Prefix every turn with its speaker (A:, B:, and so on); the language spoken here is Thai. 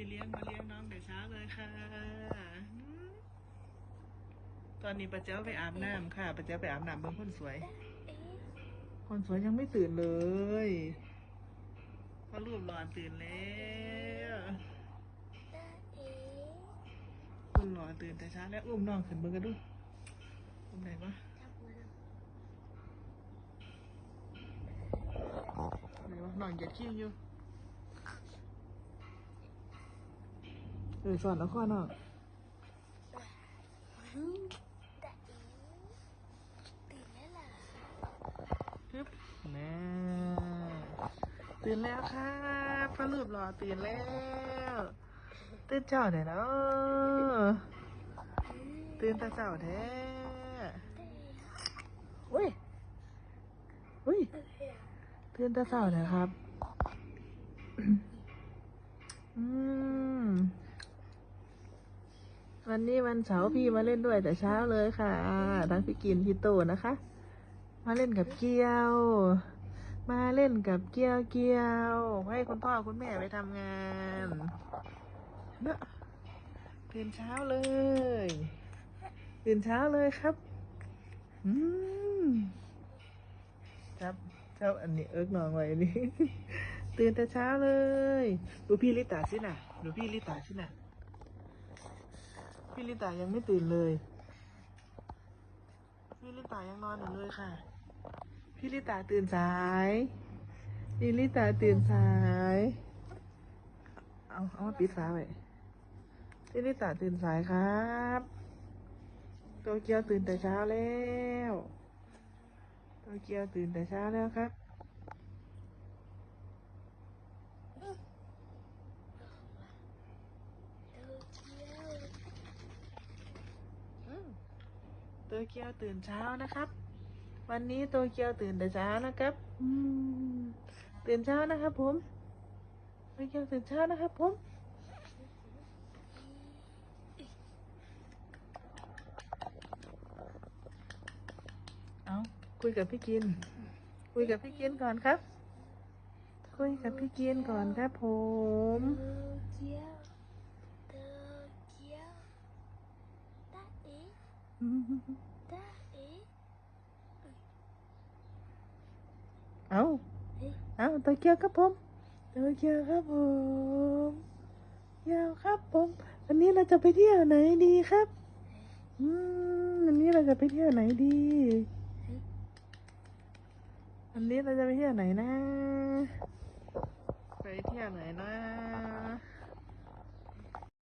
A: พี่เลี้ยงมาเลี้ยงน้องแต่เช้าเลยค่ะอืมตอนนี้ป้าเจ้าไปอาบน้ำค่ะป้าเจ้าไปอาบน้ำเบิ่งคนสวย
B: เอ๊ะ
A: คนสวยยังไม่ตื่นเลยพอรูปหลอนตื่นแล้ว
B: ตาเอ๊ะ
A: คุณหลอนตื่นแต่เช้าแล้วอุ้มน้องขึ้นเบิ่งกันดูอุ้มไหนวะ
B: ทำมาแล้ว
A: ไหนวะน้องเหยียดขี้อยู่ ออสอนเอาข้อน้อง
B: อืมตาเอ๊ะตื่นแล้วล่ะ
A: ฮึบแน่ตื่นแล้วครับพอรูปหล่อตื่นแล้วตื่นเช้าเด้อเนาะตื่นแต่เช้าแท้อุ้ยอุ้ยตื่นแต่เช้านะครับ อืม วันนี้วันเสาร์พี่มาเล่นด้วยแต่เช้าเลยค่ะทั้งพี่กินพี่โตนะคะ มาเล่นกับเกียว มาเล่นกับเกียวเกียว ให้คุณพ่อคุณแม่ไปทำงานเนอะตื่นเช้าเลยตื่นเช้าเลยครับ อืมครับเจ้าอันนี้เอิกนองไว้นนี้ตื่นแต่เช้าเลย ดูพี่ลิตาสิน่ะดูพี่ลิตาสิน่ะ พี่ลิตายังไม่ตื่นเลย พี่ลิตายังนอนอยู่เลยค่ะ พี่ลิตาตื่นสาย พี่ลิตาตื่นสาย เอาเอามาปิดฝาไว้พี่ลิตาตื่นสายครับโตเกียวตื่นแต่เช้าแล้วโตเกียวตื่นแต่เช้าแล้วครับ
B: โตเกียว
A: โตเกียวตื่นเช้านะครับ วันนี้โตเกียวตื่นแต่เช้านะครับอืมตื่นเช้านะครับ ผมโตเกียวตื่นเช้านะครับ ผมเอาคุยกับพี่กิน คุยกับพี่กินก่อนครับ คุยกับพี่กินก่อนครับ ผม
B: โตเกียวโตเกียวตาเอ๊ะตา เอ๊ะ
A: เอาเอาโตเกียวครับผมโตเกียวครับผมเกียวครับผมวันนี้เราจะไปเที่ยวไหนดีครับ อืมวันนี้เราจะไปเที่ยวไหนดีวันนี้เราจะไปเที่ยวไหนนะ ไปเที่ยวไหนนะ